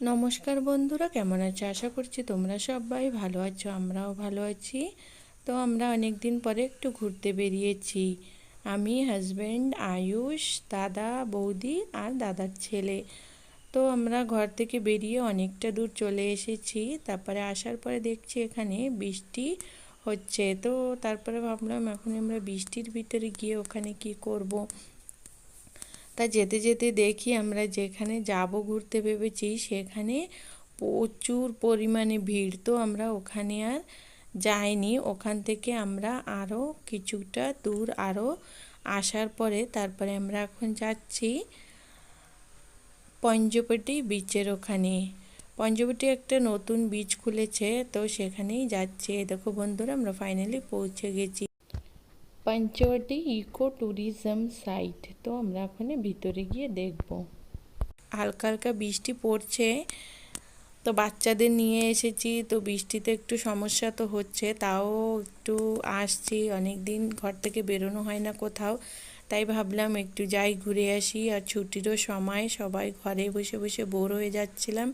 নমস্কার বন্ধুরা, কেমন আছো? আশা করছি তোমরা সবাই ভালো আছো, আমরাও ভালো আছি। তো আমরা অনেক দিন পরে একটু ঘুরতে বেরিয়েছি। আমি হাজব্যান্ড আয়ুষ, দাদা, বৌদি আর দাদার ছেলে। তো আমরা ঘর থেকে বেরিয়ে অনেকটা দূর চলে এসেছি। তারপরে আসার পরে দেখছি এখানে বৃষ্টি হচ্ছে। তো তারপরে ভাবলাম, এখন আমরা বৃষ্টির ভিতরে গিয়ে ওখানে কি করব। তা যেতে যেতে দেখি আমরা যেখানে যাব ঘুরতে ভেবেছি সেখানে প্রচুর পরিমাণে ভিড়। তো আমরা ওখানে আর যাইনি। ওখান থেকে আমরা আরও কিছুটা দূর আরও আসার পরে তারপরে আমরা এখন যাচ্ছি পঞ্চপটি বিচের ওখানে। পঞ্চবটি একটা নতুন বীজ খুলেছে, তো সেখানেই যাচ্ছে। দেখো বন্ধুরা, আমরা ফাইনালি পৌঁছে গেছি। Panchabati eco tourism site. তো আমরা ওখানে ভিতরে গিয়ে দেখব। হালকা হালকা বৃষ্টি পড়ছে। তো বাচ্চাদের নিয়ে এসেছি। তো বৃষ্টিতে একটু সমস্যা তো হচ্ছে। তাও একটু আসছি। অনেক দিন ঘর থেকে বেরোনো হয় না কোথাও। তাই ভাবলাম একটু যাই ঘুরে আসি। আর ছুটিরও সময়। সবাই ঘরে বসে বসে বোর হয়ে যাচ্ছিলাম।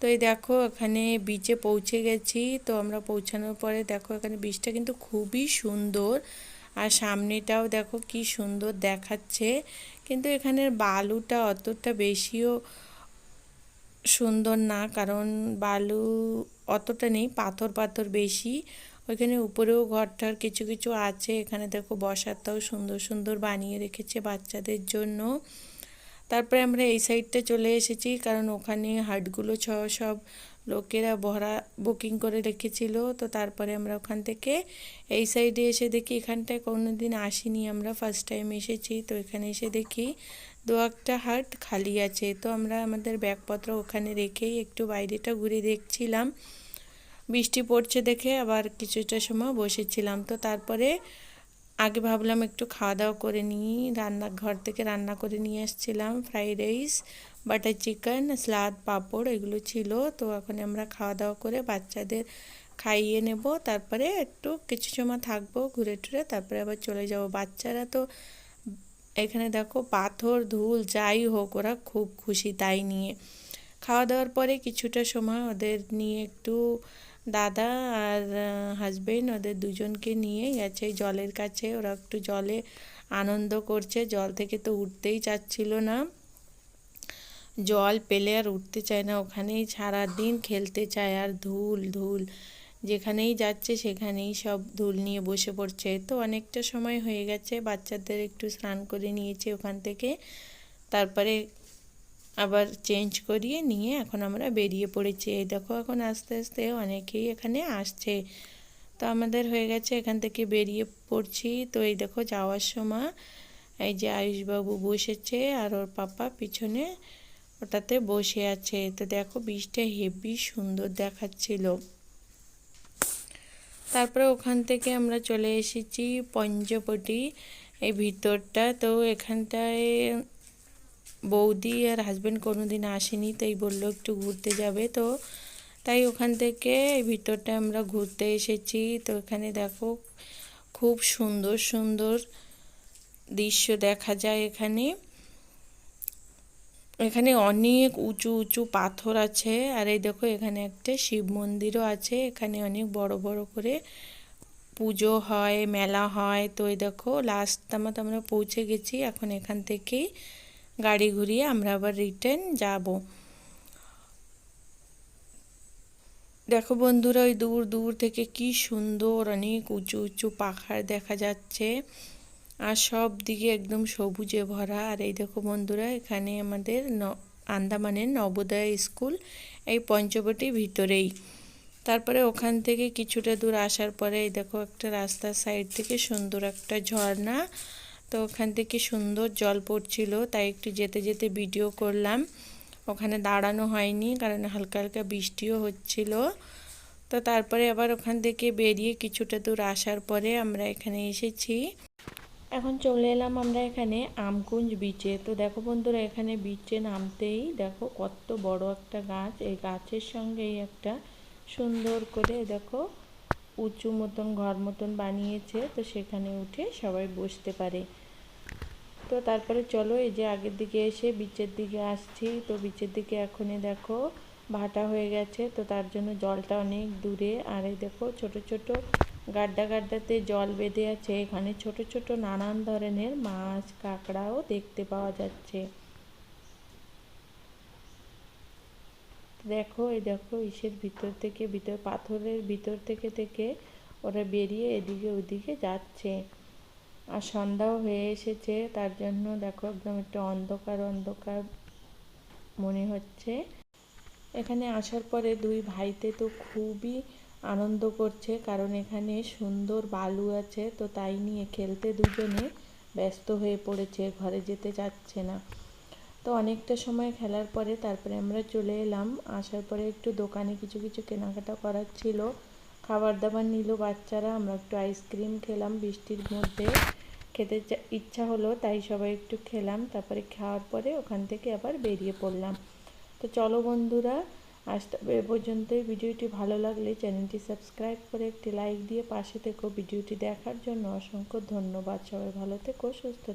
তো এই দেখো, এখানে বিচে পৌঁছে গেছি। তো আমরা পৌঁছানোর পরে দেখো, এখানে বীজটা কিন্তু খুবই সুন্দর। আর সামনেটাও দেখো কি সুন্দর দেখাচ্ছে। কিন্তু এখানের বালুটা অতটা বেশিও সুন্দর না, কারণ বালু অতটা নেই, পাথর পাথর বেশি। ওইখানে উপরেও ঘরটার কিছু কিছু আছে, এখানে দেখো বসারটাও সুন্দর সুন্দর বানিয়ে রেখেছে বাচ্চাদের জন্য। তারপরে আমরা এই সাইডটা চলে এসেছি, কারণ ওখানে হাটগুলো ছ সব লোকেরা ভরা বুকিং করে রেখেছিল। তো তারপরে আমরা ওখান থেকে এই সাইডে এসে দেখি এখানটায় কোনো দিন আসিনি আমরা ফার্স্ট টাইম এসেছি। তো এখানে এসে দেখি দু একটা হাট খালি আছে। তো আমরা আমাদের ব্যাগপত্র ওখানে রেখেই একটু বাইরেটা ঘুরে দেখছিলাম। বৃষ্টি পড়ছে দেখে আবার কিছুটা সময় বসেছিলাম। তো তারপরে আগে ভাবলাম একটু খাওয়া দাওয়া করে নিই। রান্না, ঘর থেকে রান্না করে নিয়ে এসেছিলাম fried rice butter chicken salad papad, এগুলো ছিল। তো এখন আমরা খাওয়া দাওয়া করে বাচ্চাদের খাইয়ে নেব। তারপরে একটু কিছু সময় থাকব ঘুরে টুরে তারপরে আবার চলে যাব। বাচ্চারা তো এখানে দেখো পাথর, ধুল, যাই হোক, ওরা খুব খুশি তাই নিয়ে। খাওয়া দাওয়ার পরে কিছুটা সময় ওদের নিয়ে একটু দাদা আর হাজবেন্ড ওদের দুজনকে নিয়ে গেছে জলের কাছে। ওরা একটু জলে আনন্দ করছে। জল থেকে তো উঠতেই চাচ্ছিল না। জল পেলে আর উঠতে চায় না। ওখানেই সারাদিন খেলতে চায় আর ধুল ধুল। যেখানেই যাচ্ছে সেখানেই সব ধুল নিয়ে বসে পড়ছে। তো অনেকটা সময় হয়ে গেছে। বাচ্চাদের একটু স্নান করে নিয়েছে ওখান থেকে। তারপরে আবার চেঞ্জ করিয়ে নিয়ে এখন আমরা বেরিয়ে পড়েছি। এই দেখো এখন আস্তে আস্তে অনেকেই এখানে আসছে। তো আমাদের হয়ে গেছে এখান থেকে বেরিয়ে পড়ছি। তো এই দেখো যাওয়ার সময় এই যে আয়ুষবাবু বসেছে আর ওর পাপা পিছনে ওটাতে বসে আছে। তো দেখো বীজটা হেভি সুন্দর দেখাচ্ছিল। তারপরে ওখান থেকে আমরা চলে এসেছি পঞ্চপটি এই ভিতরটা তো এখানটায় বৌদি আর হাজব্যান্ড কোনো দিন আসেনি, তাই বলল একটু ঘুরতে যাবে তো। তাই ওখান থেকে ভিতরটা আমরা ঘুরতে এসেছি। তো এখানে দেখো খুব সুন্দর সুন্দর দৃশ্য দেখা যায় এখানে। এখানে অনেক উঁচু উঁচু পাথর আছে। আর এই দেখো এখানে একটা শিব মন্দিরও আছে। এখানে অনেক বড় বড় করে পুজো হয়, মেলা হয়। তো এই দেখো লাস্ট তামাত আমরা পৌঁছে গেছি এখন এখান থেকেই। গাড়ি ঘুরিয়ে আমরা আবার রিটার্ন যাব। দেখো বন্ধুরা, ওই দূর দূর থেকে কি সুন্দর, অনেক উঁচু উঁচু পাখার দেখা যাচ্ছে। আর সব দিকে একদম সবুজে ভরা। আর এই দেখো বন্ধুরা, এখানে আমাদের আন্দামানের নবোদয় স্কুল, এই পঞ্চবটির ভিতরেই। তারপরে ওখান থেকে কিছুটা দূর আসার পরে, এই দেখো একটা রাস্তার সাইড থেকে সুন্দর একটা ঝর্ণা। তো ওখান থেকে সুন্দর জল পড়ছিল, তাই একটু যেতে যেতে ভিডিও করলাম। ওখানে দাঁড়ানো হয়নি, কারণ হালকা হালকা বৃষ্টিও হচ্ছিল। তো তারপরে আবার ওখান থেকে বেরিয়ে কিছুটা দূর আসার পরে আমরা এখানে এসেছি। এখন চলে এলাম আমরা এখানে আমকুঞ্জ বিচে তো দেখো বন্ধুরা, এখানে বিচে নামতেই দেখো কত বড় একটা গাছ। এই গাছের সঙ্গেই একটা সুন্দর করে দেখো উঁচু মতন, ঘর মতন বানিয়েছে, তো সেখানে উঠে সবাই বসতে পারে। তো তারপরে চলো, এই যে আগের দিকে এসে বিচের দিকে আসছি। তো বিচের দিকে এখনই দেখো, ভাটা হয়ে গেছে। তো তার জন্য জলটা অনেক দূরে। আর এই দেখো, ছোট ছোট গাড্ডা গাড্ডাতে জল বেঁধে আছে। এখানে ছোট ছোট নানান ধরনের মাছ, কাঁকড়াও দেখতে পাওয়া যাচ্ছে। দেখো, এই দেখো, ইসের ভিতর থেকে ভিতর, পাথরের ভিতর থেকে থেকে ওরা বেরিয়ে এদিকে ওদিকে যাচ্ছে। আর সন্ধ্যাও হয়ে এসেছে, তার জন্য দেখো একদম একটু অন্ধকার অন্ধকার মনে হচ্ছে। এখানে আসার পরে দুই ভাইতে তো খুবই আনন্দ করছে, কারণ এখানে সুন্দর বালু আছে, তো তাই নিয়ে খেলতে দুজনে ব্যস্ত হয়ে পড়েছে, ঘরে যেতে চাচ্ছে না। তো অনেকটা সময় খেলার পরে তারপরে আমরা চলে এলাম। আসার পরে একটু দোকানে কিছু কিছু কেনাকাটা করার ছিল। খাবার দাবার নিল বাচ্চারা, আমরা একটু আইসক্রিম খেলাম বৃষ্টির মধ্যে। খেতে ইচ্ছা হলো, তাই সবাই একটু খেলাম। তারপরে খাওয়ার পরে ওখান থেকে আবার বেরিয়ে পড়লাম। তো চলো বন্ধুরা, আজ এ পর্যন্তই। ভিডিওটি ভালো লাগলে চ্যানেলটি সাবস্ক্রাইব করে একটি লাইক দিয়ে পাশে থেকো। ভিডিওটি দেখার জন্য অসংখ্য ধন্যবাদ। সবাই ভালো থেকো, সুস্থ